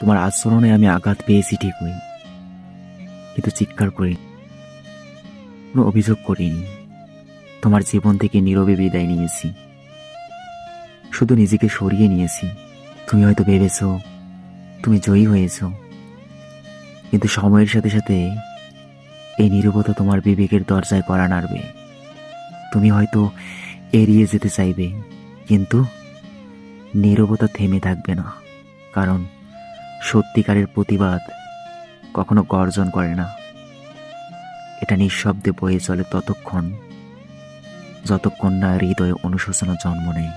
তোমার আচরণে আমি আঘাত পেয়েছি ঠিকই। কিন্তু চিৎকার করি কোনো অভিযোগ করিনি। তোমার জীবন থেকে নীরবে বিদায় নিয়েছি। শুধু নিজেকে সরিয়ে নিয়েছি। তুমি হয়তো ভেবেছ, তুমি জয়ী হয়েছ। কিন্তু সময়ের সাথে সাথে এই নীরবতা তোমার বিবেকের দরজায় করা নাড়বে। তুমি হয়তো এড়িয়ে যেতে চাইবে, কিন্তু নীরবতা থেমে থাকবে না। কারণ সত্যিকারের প্রতিবাদ কখনো গর্জন করে না। এটা নিঃশব্দে বয়ে চলে ততক্ষণ, যতক্ষণ না হৃদয়ে অনুশোচনা জন্ম নেয়।